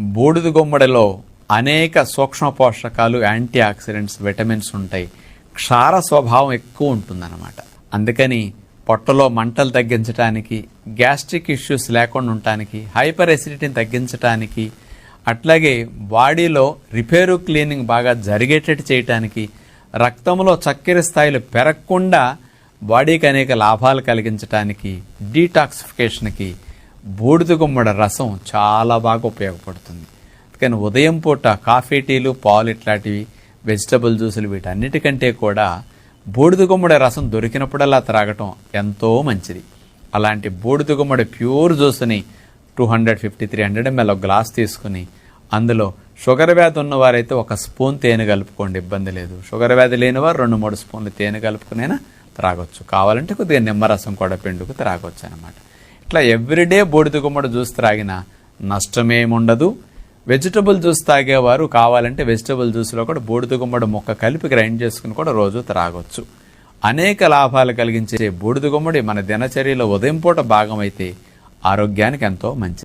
బూడిద గుమ్మడిలో అనేక సూక్ష్మ పోషకాలు యాంటీ ఆక్సిడెంట్స్ విటమిన్స్ ఉంటాయి. క్షార స్వభావం ఎక్కువ ఉంటుందన్నమాట. అందుకని పొట్టలో మంటలు తగ్గించడానికి గ్యాస్ట్రిక్ ఇష్యూస్ లేకుండా ఉండటానికి హైపర్ ఎసిడిటీని తగ్గించడానికి అట్లాగే బాడీలో రిపేరు క్లీనింగ్ బాగా జరిగేటట్టు చేయటానికి రక్తంలో చక్కెర స్థాయిలు పెరగకుండా బాడీకి అనేక లాభాలు కలిగించడానికి డీటాక్సిఫికేషన్కి బూడిద గుమ్మడి రసం చాలా బాగా ఉపయోగపడుతుంది. కానీ ఉదయం పూట కాఫీ టీలు పాలు ఇట్లాంటివి వెజిటబుల్ జ్యూసులు వీటన్నిటికంటే కూడా బూడిద గుమ్మడి రసం దొరికినప్పుడల్లా త్రాగటం ఎంతో మంచిది. అలాంటి బూడిద గుమ్మడి ప్యూర్ జ్యూస్ని two hundred fifty three hundred ML ఒక గ్లాస్ తీసుకుని అందులో షుగర్ వ్యాధి ఉన్నవారైతే ఒక స్పూన్ తేనె కలుపుకోండి ఇబ్బంది లేదు. షుగర్ వ్యాధి లేనివారు రెండు మూడు స్పూన్లు తేనె కలుపుకునైనా త్రాగొచ్చు. కావాలంటే కొద్దిగా నిమ్మరసం కూడా పిండుకు త్రాగొచ్చు అనమాట ఇట్లా ఎవ్రీడే బూడిద గుమ్మడి జ్యూస్ త్రాగినా నష్టమేముండదు. వెజిటబుల్ జ్యూస్ తాగేవారు కావాలంటే వెజిటబుల్ జ్యూస్లో కూడా బూడిద గుమ్మడి మొక్క కలిపి గ్రైండ్ చేసుకుని కూడా రోజు త్రాగొచ్చు. అనేక లాభాలు కలిగించే బూడిద గుమ్మడి మన దినచర్యలో ఉదయం పూట భాగమైతే ఆరోగ్యానికి ఎంతో మంచిది.